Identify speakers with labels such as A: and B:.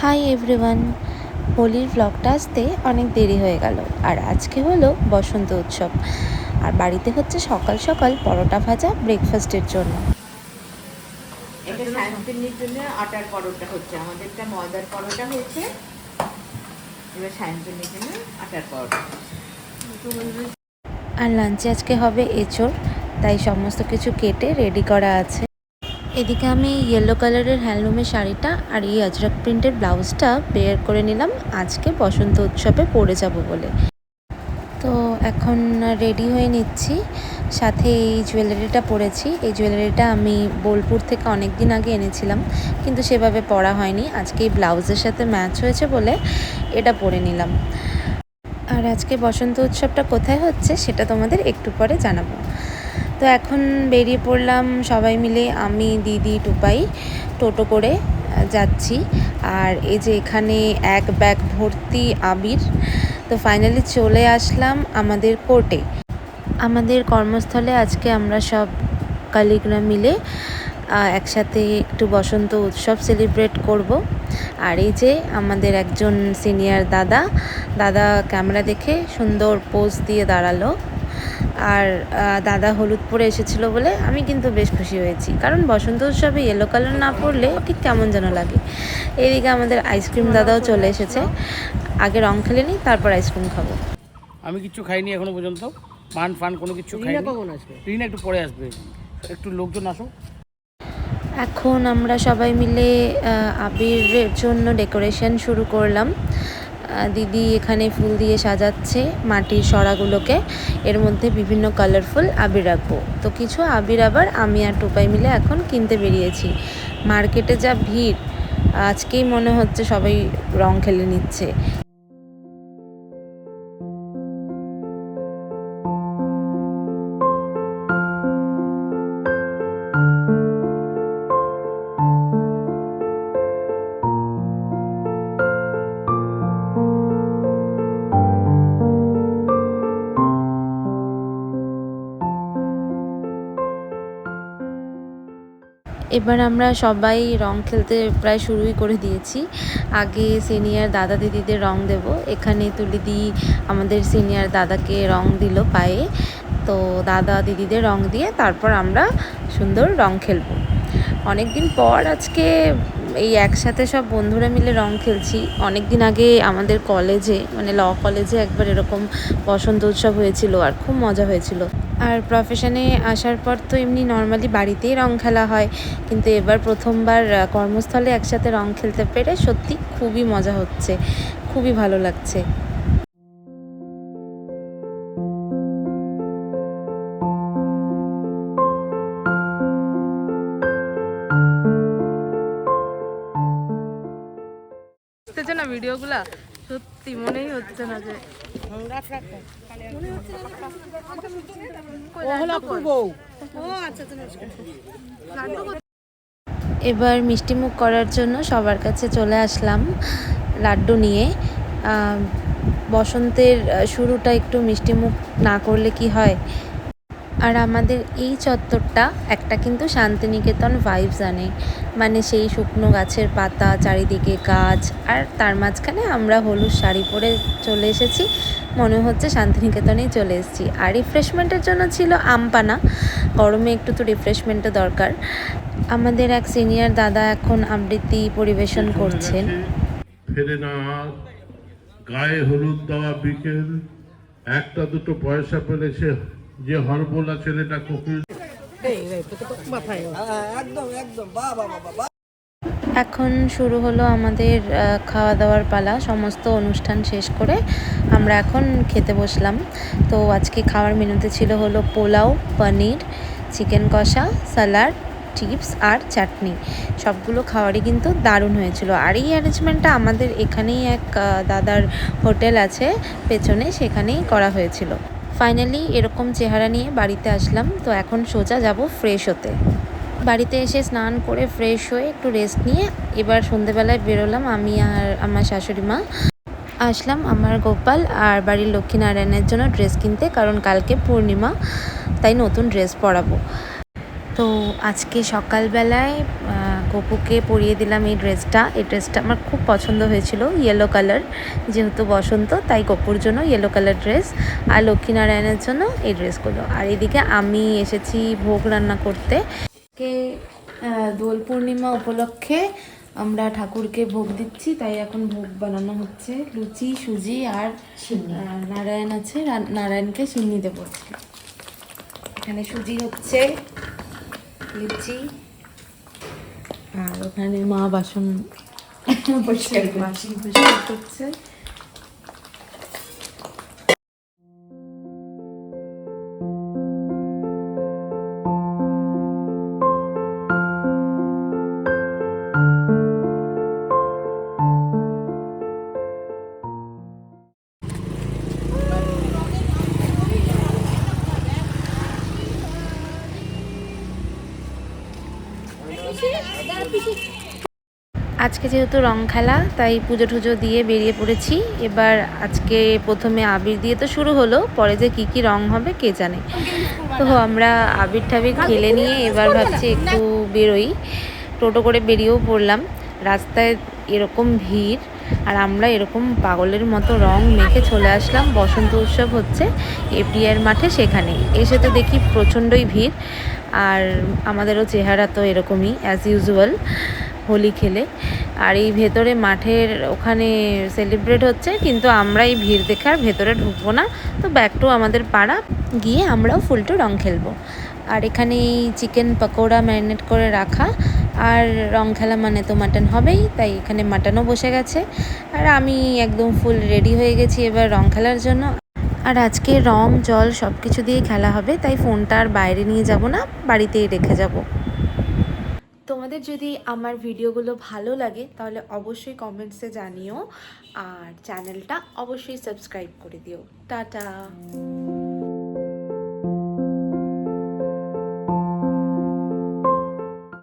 A: Hi everyone হোলির ব্লগটা আসতে অনেক দেরি হয়ে গেল। আর আজকে হলো বসন্ত উৎসব। আর বাড়িতে হচ্ছে সকাল সকাল পরোটা ভাজা ব্রেকফাস্টের জন্য।
B: এটা সায়ন্তিনীর জন্য আটার পরোটা হচ্ছে। আমাদেরটা ময়দার পরোটা হয়েছে। এবার সায়ন্তিনীর জন্য আটার পরোটা।
A: আর লাঞ্চে আজকে হবে এঁচড় তাই সমস্ত কিছু কেটে রেডি করা আছে। এদিকে আমি ইয়েলো কালারের হ্যান্ডলুমের শাড়িটা আর এই আজরাক প্রিন্টের ব্লাউজটা বেয়ার করে নিলাম। আজকে বসন্ত উৎসবে পরে যাব বলে। তো এখন রেডি হয়ে নিচ্ছি। সাথে এই জুয়েলারিটা পরেছি। এই জুয়েলারিটা আমি বোলপুর থেকে অনেক দিন আগে এনেছিলাম, কিন্তু সেভাবে পরা হয়নি। আজকে এই ব্লাউজের সাথে ম্যাচ হয়েছে বলে এটা পরে নিলাম। আর আজকে বসন্ত উৎসবটা কোথায় হচ্ছে সেটা তোমাদের একটু পরে জানাব। তো এখন বেরিয়ে পড়লাম সবাই মিলে, আমি, দিদি, টুপাই, টোটো করে যাচ্ছি। আর এই যে এখানে এক ব্যাগ ভর্তি আবির, তো ফাইনালি চলে আসলাম আমাদের কোর্টে আমাদের কর্মস্থলে আজকে আমরা সব কালিগরা মিলে একসাথে একটু বসন্ত উৎসব সেলিব্রেট করব। আর এই যে আমাদের একজন সিনিয়র দাদা দাদা ক্যামেরা দেখে সুন্দর পোজ দিয়ে দাঁড়াল। আর দাদা হলুদ পরে এসেছিল বলে আমি কিন্তু বেশ খুশি হয়েছি। কারণ বসন্ত উৎসবে ইয়েলো কালার না পরলে ঠিক কেমন যেন লাগে। এদিকে আমাদের আইসক্রিম দাদাও চলে এসেছে। আগে রং খেলে নিই তারপর আইসক্রিম খাব।
C: আমি কিছু খাইনি এখনও পর্যন্ত। পান ফান কোনো কিছু খাইনি। কখন আসবে? রিনা একটু পরে আসবে। একটু লোকজন আসো
A: এখন আমরা সবাই মিলে আবিরের জন্য ডেকোরেশন শুরু করলাম। দিদি এখানে ফুল দিয়ে সাজাচ্ছে মাটির সরাগুলোকে। এর মধ্যে বিভিন্ন কালারফুল আবির রাখব। তো কিছু আবির আবার আমি আর টোপাই মিলে এখন কিনতে বেরিয়েছি। মার্কেটে যা ভিড়, আজকেই মনে হচ্ছে সবাই রং খেলে নিচ্ছে। এবার আমরা সবাই রং খেলতে প্রায় শুরুই করে দিয়েছি। আগে সিনিয়র দাদা দিদিদের রং দেব। এখানে তুলি তুলিদি আমাদের সিনিয়র দাদাকে রং দিল পায়ে। তো দাদা দিদিদের রং দিয়ে তারপর আমরা সুন্দর রং খেলব। অনেক দিন পর আজকে এই একসাথে সব বন্ধুরা মিলে রং খেলছি। অনেক দিন আগে আমাদের কলেজে মানে ল কলেজে একবার এরকম বসন্ত উৎসব হয়েছিল আর খুব মজা হয়েছিল। আর প্রফেশনে আসার পর তো এমনি নর্মালি বাড়িতেই রং খেলা হয়। কিন্তু এবার প্রথমবার কর্মস্থলে একসাথে রং খেলতে পেরে সত্যি খুবই মজা হচ্ছে। খুবই ভালো লাগছে।
D: ভিডিওগুলা সত্যি মনেই হচ্ছে না যে
A: এবার মিষ্টিমুখ করার জন্য সবার কাছে চলে আসলাম লাড্ডু নিয়ে। বসন্তের শুরুটা একটু মিষ্টিমুখ না করলে কি হয়? আর আমাদের এই চত্বরটা একটা কিন্তু শান্তিনিকেতন ভাইবস আনে। মানে সেই শুকনো গাছের পাতা চারিদিকে গাছ আর তার মাঝখানে আমরা হলুদ শাড়ি পরে চলে এসেছি। মনে হচ্ছে শান্তিনিকেতনেই চলে এসেছি। আর রিফ্রেশমেন্টের জন্য ছিল আমপানা। গরমে একটু তো রিফ্রেশমেন্টও দরকার। আমাদের এক সিনিয়র দাদা এখন আবৃত্তি পরিবেশন করছেন।
E: ফেরে না গায়ে হলুদ দেওয়া বিকেল। একটা দুটো পয়সা পেলে সে যে হরবোলা ছেলেটা কোকিল
A: এখন শুরু হলো আমাদের খাওয়া দাওয়ার পালা। সমস্ত অনুষ্ঠান শেষ করে আমরা এখন খেতে বসলাম। তো আজকে খাওয়ার মেনুতে ছিল হলো পোলাও, পনির, চিকেন কষা স্যালাড চিপস আর চাটনি। সবগুলো খাওয়ারই কিন্তু দারুণ হয়েছিল। আর এই অ্যারেঞ্জমেন্টটা আমাদের এখানেই এক দাদার হোটেল আছে, পেছনে সেখানেই করা হয়েছিল। ফাইনালি এরকম চেহারা নিয়ে বাড়িতে আসলাম। তো এখন সোজা যাব ফ্রেশ হতে। বাড়িতে এসে স্নান করে ফ্রেশ হয়ে একটু রেস্ট নিয়ে এবার সন্ধেবেলায় বেরোলাম আমি আর আমার শাশুড়ি মা। আসলাম আমার গোপাল আর বাড়ির লক্ষ্মীনারায়ণের জন্য ড্রেস কিনতে, কারণ কালকে পূর্ণিমা, তাই নতুন ড্রেস পরাবো। তো আজকে সকালবেলায় গপুকে পরিয়ে দিলাম এই ড্রেসটা। এই ড্রেসটা আমার খুব পছন্দ হয়েছিল ইয়েলো কালার যেহেতু বসন্ত তাই গপুর জন্য ইয়েলো কালার ড্রেস আর লক্ষ্মীনারায়ণের জন্য এই ড্রেসগুলো। আর এদিকে আমি এসেছি ভোগ রান্না করতে। কে দোল পূর্ণিমা উপলক্ষে আমরা ঠাকুরকে ভোগ দিচ্ছি তাই এখন ভোগ বানানো হচ্ছে। লুচি সুজি আর নারায়ণ আছে নারায়ণকে সিন্নি দেবো এখানে সুজি হচ্ছে লুচি আর ওখানে মা বাসন পরিষ্কার বাসন পরিষ্কার করছে। আজকে যেহেতু রং খেলা, তাই পুজো টুজো দিয়ে বেরিয়ে পড়েছি। এবার আজকে প্রথমে আবির দিয়ে তো শুরু হলো, পরে যে কি কি রং হবে কে জানে। তো আমরা আবির ঠাবির খেলে নিয়ে এবার ভাবছি একটু বেরোই। টোটো করে বেরিয়েও পড়লাম। রাস্তায় এরকম ভিড়, আর আমরা এরকম পাগলের মতো রং মেখে চলে আসলাম। বসন্ত উৎসব হচ্ছে এফডিআর মাঠে সেখানে। এসে তো দেখি প্রচণ্ডই ভিড়, আর আমাদেরও চেহারা তো এরকমই অ্যাজ ইউজুয়াল হোলি খেলে। আর এই ভেতরে মাঠের ওখানে সেলিব্রেট হচ্ছে, কিন্তু আমরা এই ভিড় দেখে আর ভেতরে ঢুকবো না। তো ব্যাক টু আমাদের পাড়া, গিয়ে আমরাও ফুলটু রং খেলব। আর এখানে এই চিকেন পকোড়া ম্যারিনেট করে রাখা। আর রং খেলা মানে তো মাটন হবেই, তাই এখানে মাটনও বসে গেছে। আর আমি একদম ফুল রেডি হয়ে গেছি এবার রং খেলার জন্য। আর আজকে রং, জল সব কিছু দিয়ে খেলা হবে, তাই ফোনটা আর বাইরে নিয়ে যাব না, বাড়িতেই রেখে যাব। তোমাদের যদি আমার ভিডিওগুলো ভালো লাগে, তাহলে অবশ্যই কমেন্টসে জানিও। আর চ্যানেলটা অবশ্যই সাবস্ক্রাইব করে দিও। টাটা!